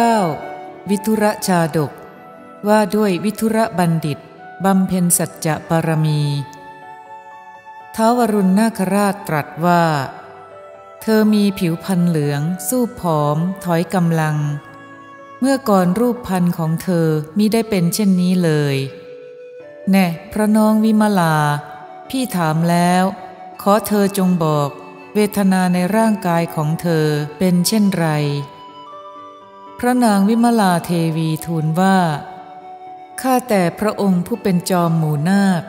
9. วิทุระชาดก ว่าด้วยวิทุระบัณฑิตบำเพ็ญสัจจะบารมีท้าวรุณนาคราชตรัสว่า เธอมีผิวพันเหลือง สู้ผอม ถอยกำลัง เมื่อก่อนรูปพันธ์ของเธอมิได้เป็นเช่นนี้เลย แน่พระน้องวิมลา พี่ถามแล้ว ขอเธอจงบอก เวทนาในร่างกายของเธอเป็นเช่นไร ระนางวิมลาเทวีทูลว่า ข้าแต่พระองค์ผู้เป็นจอมหมู่นาค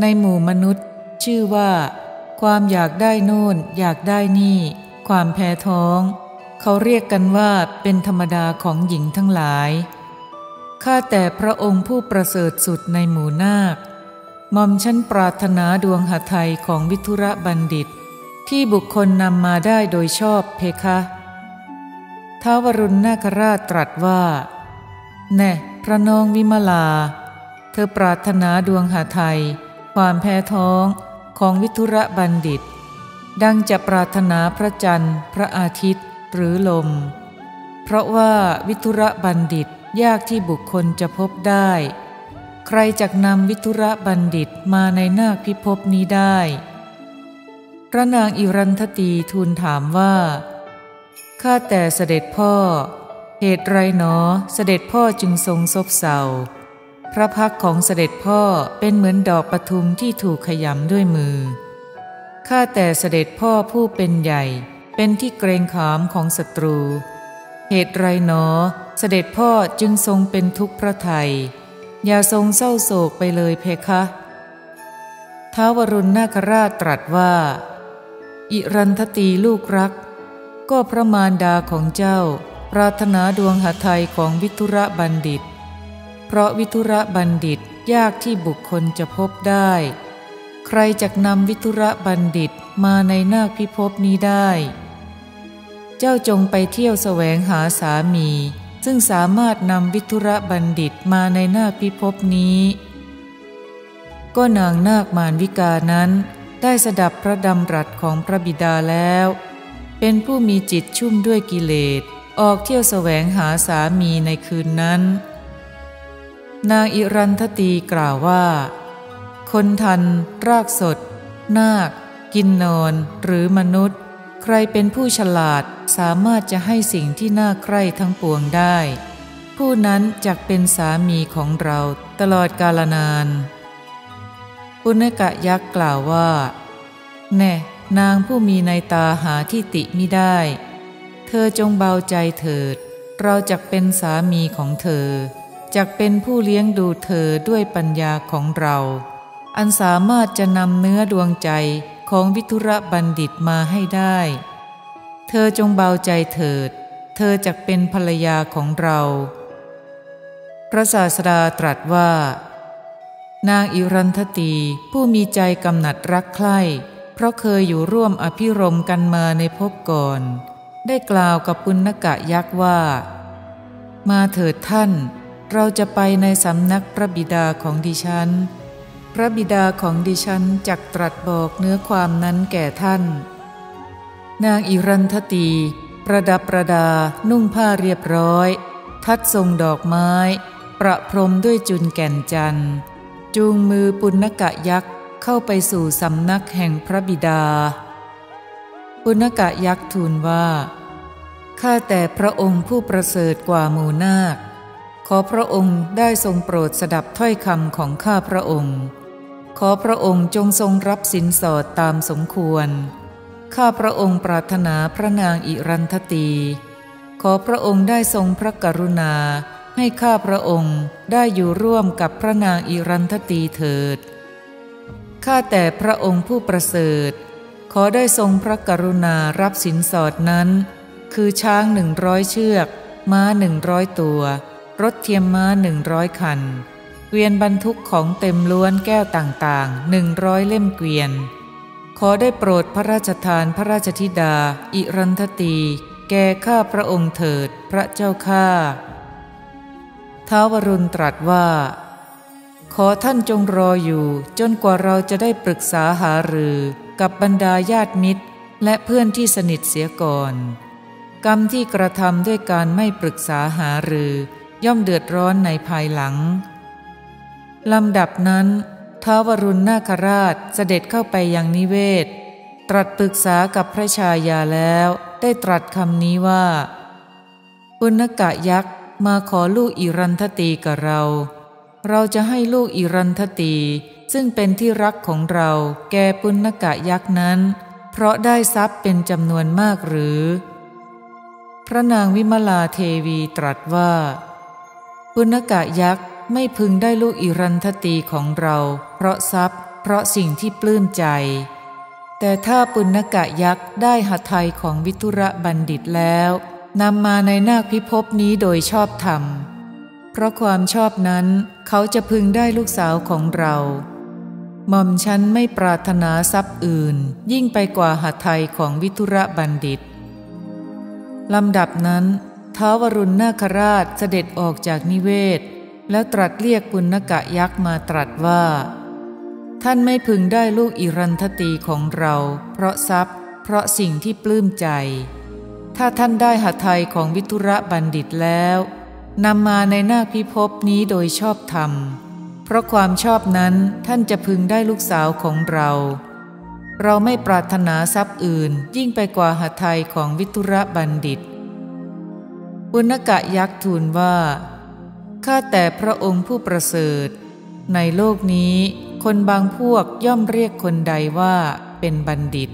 ในหมู่มนุษย์ ชื่อว่า ความอยากได้โน่น อยากได้นี่ ความแพ้ท้อง เขาเรียกกันว่าเป็นธรรมดาของหญิงทั้งหลาย ข้าแต่พระองค์ผู้ประเสริฐสุดในหมู่นาคมอมฉันปรารถนาดวงหไทยของวิทุระบัณฑิต ที่บุคคลนำมาได้โดยชอบเพคะ ท้าวรุณนาคราชตรัสว่า แน่พระนองวิมลา เธอปรารถนาดวงหาไทย ความแพ้ท้องของวิทุระบัณฑิต ดังจะปรารถนาพระจันทร์ พระอาทิตย์หรือลม เพราะว่าวิทุระบัณฑิตยากที่บุคคลจะพบได้ ใครจักนำวิทุระบัณฑิตมาในนาคพิภพนี้ได้ พระนางอิรันทตีทูลถามว่า ข้าแต่เสด็จพ่อ เหตุไรหนอเสด็จพ่อจึงทรงซบเศร้าพระพักของเสด็จพ่อเป็นเหมือนดอกปทุมที่ถูกขยำด้วยมือ ข้าแต่เสด็จพ่อผู้เป็นใหญ่ เป็นที่เกรงขามของศัตรู เหตุไรหนอ เสด็จพ่อจึงทรงเป็นทุกข์พระไทยอย่าทรงเศร้าโศกไปเลยเพคะท้าวรุณนาคราชตรัสว่า อิรันทตีลูกรัก ก็พระมารดาของเจ้า ปรารถนาดวงหทัยของวิทุระบัณฑิต เพราะวิทุระบัณฑิตยากที่บุคคลจะพบได้ ใครจักนำวิทุระบัณฑิตมาในนาคพิภพนี้ได้ เจ้าจงไปเที่ยวแสวงหาสามี ซึ่งสามารถนำวิทุระบัณฑิตมาในนาคพิภพนี้ ก็นางนาคมารวิกานั้นได้สดับพระดำรัสของพระบิดาแล้ว เป็นผู้มีจิตชุ่มด้วยกิเลส ออกเที่ยวแสวงหาสามีในคืนนั้น นางอิรันทตีกล่าวว่า คนทัน รากสด นาค กินนอนหรือมนุษย์ ใครเป็นผู้ฉลาดสามารถจะให้สิ่งที่น่าใคร่ทั้งปวงได้ ผู้นั้นจักเป็นสามีของเราตลอดกาลนานปุณกะยักษ์กล่าวว่า แน่ นางผู้มีในตาหาที่ติมิได้ เธอจงเบาใจเถิด เราจักเป็นสามีของเธอจักเป็นผู้เลี้ยงดูเธอด้วยปัญญาของเรา อันสามารถจะนำเนื้อดวงใจของวิทุระบัณฑิตมาให้ได้ เธอจงเบาใจเถิด เธอจักเป็นภรรยาของเรา พระศาสดาตรัสว่า นางอิรันทตีผู้มีใจกำหนัดรักใคร่ เพราะเคยอยู่ร่วมอภิรมกันมาในภพก่อน ได้กล่าวกับปุณกะยักษ์ว่า มาเถิดท่าน เราจะไปในสำนักพระบิดาของดิฉัน พระบิดาของดิฉันจักตรัสบอกเนื้อความนั้นแก่ท่าน นางอิรันทตี ประดับประดานุ่งผ้าเรียบร้อย ทัดทรงดอกไม้ ประพรมด้วยจุนแก่นจันทร์จูงมือปุณกะยักษ์ เข้าไปสู่สำนักแห่งพระบิดา ปุณกะยักษ์ทูลว่า ข้าแต่พระองค์ผู้ประเสริฐกว่าหมู่นาค ขอพระองค์ได้ทรงโปรดสดับถ้อยคำของข้าพระองค์ ขอพระองค์จงทรงรับสินสอดตามสมควร ข้าพระองค์ปรารถนาพระนางอิรันทตี ขอพระองค์ได้ทรงพระกรุณาให้ข้าพระองค์ได้อยู่ร่วมกับพระนางอิรันทตีเถิด ข้าแต่พระองค์ผู้ประเสริฐ ขอได้ทรงพระกรุณารับสินสอดนั้น คือช้างหนึ่งร้อยเชือก ม้าหนึ่งร้อยตัว รถเทียมม้าหนึ่งร้อยคัน เกวียนบรรทุกของเต็มล้วนแก้วต่างๆหนึ่งร้อยเล่มเกวียน ขอได้โปรดพระราชทานพระราชธิดา อิรันทตี แก่ข้าพระองค์เถิดพระเจ้าข้าท้าวรุณตรัสว่า ขอท่านจงรออยู่จนกว่าเราจะได้ปรึกษาหารือกับบรรดาญาติมิตร และเพื่อนที่สนิทเสียก่อน กรรมที่กระทำด้วยการไม่ปรึกษาหารือ ย่อมเดือดร้อนในภายหลังลำดับนั้นท้าวรุณนาคราชเสด็จเข้าไปยังนิเวศ ตรัสปรึกษากับพระชายาแล้วได้ตรัสคำนี้ว่าปุณกะยักษ์มาขอลูกอิรันทตีกับเรา เราจะให้ลูกอิรันทตี ซึ่งเป็นที่รักของเราแก่ปุณกะยักษ์นั้น เพราะได้ทรัพย์เป็นจำนวนมากหรือ พระนางวิมลาเทวีตรัสว่า ปุณกะยักษ์ไม่พึงได้ลูกอิรันทตีของเรา เพราะทรัพย์ เพราะสิ่งที่ปลื้มใจ แต่ถ้าปุณกะยักษ์ได้หัตถยของวิทุระบัณฑิตแล้วนำมาในนาคพิภพนี้โดยชอบธรรม เพราะความชอบนั้นเขาจะพึงได้ลูกสาวของเราหม่อมฉันไม่ปรารถนาทรัพย์อื่น ยิ่งไปกว่าหัตถยของวิทุระบัณฑิตลำดับนั้นท้าวรุณนาคราชเสด็จออกจากนิเวศ แล้วตรัสเรียกปุณกะยักษ์มาตรัสว่า ท่านไม่พึงได้ลูกอิรันทตีของเรา เพราะทรัพย์ เพราะสิ่งที่ปลื้มใจ ถ้าท่านได้หัตถยของวิทุระบัณฑิตแล้ว นำมาในนาคพิภพนี้โดยชอบธรรม เพราะความชอบนั้นท่านจะพึงได้ลูกสาวของเรา เราไม่ปรารถนาทรัพย์อื่นยิ่งไปกว่าหัตถยของวิทุระบัณฑิตปุณกะยักษ์ทูลว่า ข้าแต่พระองค์ผู้ประเสริฐ ในโลกนี้คนบางพวกย่อมเรียกคนใดว่าเป็นบัณฑิต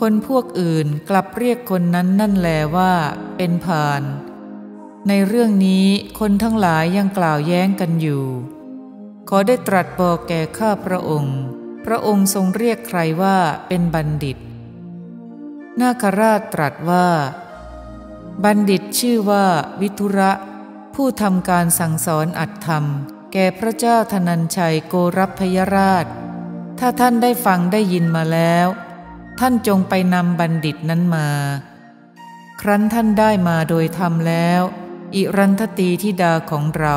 คนพวกอื่นกลับเรียกคนนั้นนั่นแลว่าเป็นผาน ในเรื่องนี้คนทั้งหลายยังกล่าวแย้งกันอยู่ ขอได้ตรัสบอกแก่ข้าพระองค์ พระองค์ทรงเรียกใครว่าเป็นบัณฑิต นาคราชตรัสว่า บัณฑิตชื่อว่าวิทุระ ผู้ทำการสั่งสอนอัตธรรม แก่พระเจ้าธนัญชัยโกรพยราช ถ้าท่านได้ฟังได้ยินมาแล้ว ท่านจงไปนำบัณฑิตนั้นมา ครั้นท่านได้มาโดยธรรมแล้ว อิรันทตีทิดาของเรา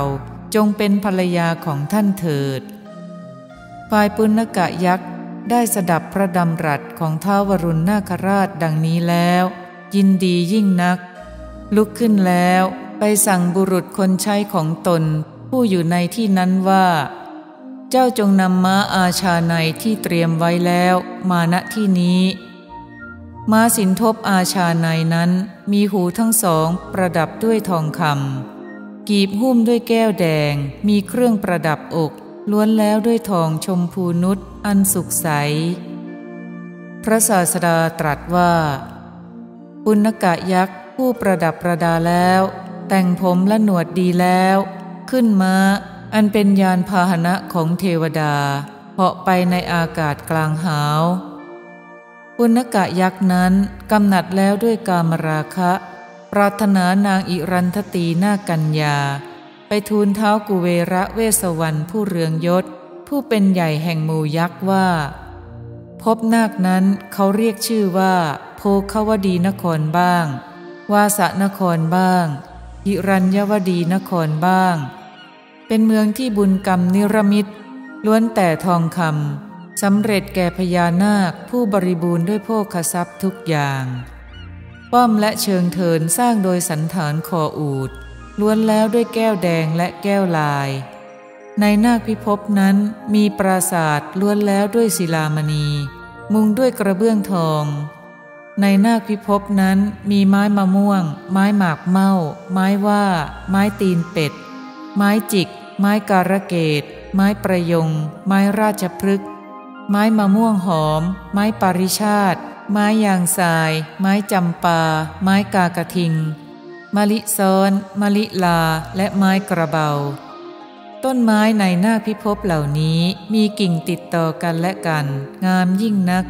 จงเป็นภรรยาของท่านเถิดฝ่ายปุณกะยักษ์ได้สดับพระดำรัสของท้าวรุณนาคราชดังนี้แล้ว ยินดียิ่งนัก ลุกขึ้นแล้วไปสั่งบุรุษคนใช้ของตน ผู้อยู่ในที่นั้นว่า เจ้าจงนำม้าอาชาในที่เตรียมไว้แล้ว มาณที่นี้ ม้าสินทบอาชาในนั้นมีหูทั้งสองประดับด้วยทองคำกีบหุ้มด้วยแก้วแดง มีเครื่องประดับอกล้วนแล้วด้วยทองชมพูนุษอันสุขใส พระศาสดาตรัสว่าปุณกะยักษ์ผู้ประดับประดาแล้ว แต่งผมและหนวดดีแล้ว ขึ้นมาอันเป็นยานพาหนะของเทวดาเหาะไปในอากาศกลางหาว ปุณกะยักษ์นั้นกำหนัดแล้วด้วยกามราคะ ปรารถนานางอิรันทตีนากัญญา ไปทูลเท้ากุเวระเวสวรรณผู้เรืองยศ ผู้เป็นใหญ่แห่งหมู่ยักษ์ว่า พบนาคนั้นเขาเรียกชื่อว่า โพคาวดีนครบ้าง วาสนครบ้างอิรัญยวดีนครบ้าง เป็นเมืองที่บุญกรรมนิรมิตล้วนแต่ทองคำ สำเร็จแก่พญานาคผู้บริบูรณ์ด้วยโภคทรัพย์ทุกอย่าง ป้อมและเชิงเทินสร้างโดยสันฐานคออูดล้วนแล้วด้วยแก้วแดงและแก้วลาย ในนาคพิภพนั้นมีปราศาสาทล้วนแล้วด้วยศิลามณี มุงด้วยกระเบื้องทอง ในนาคพิภพนั้นมีไม้มะม่วง ไม้หมากเมาไม้ว่า ไม้ตีนเป็ด ไม้จิก ไม้การะเกดไม้ประยง ไม้ราชพฤกษ ไม้มะม่วงหอม ไม้ปาริชาติ ไม้ยางทราย ไม้จำปา ไม้กากระทิง มะลิซ้อน มะลิลา และไม้กระเบา ต้นไม้ในหน้าพิภพเหล่านี้มีกิ่งติดต่อกันและกัน งามยิ่งนัก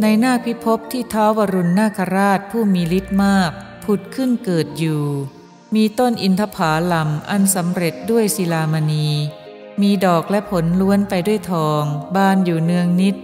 ในหน้าพิภพที่ท้าวรุณนาคราชผู้มีฤทธิ์มาก ผุดขึ้นเกิดอยู่ มีต้นอินทผาลำอันสำเร็จด้วยศิลามณี มีดอกและผลล้วนไปด้วยทอง บานอยู่เนืองนิด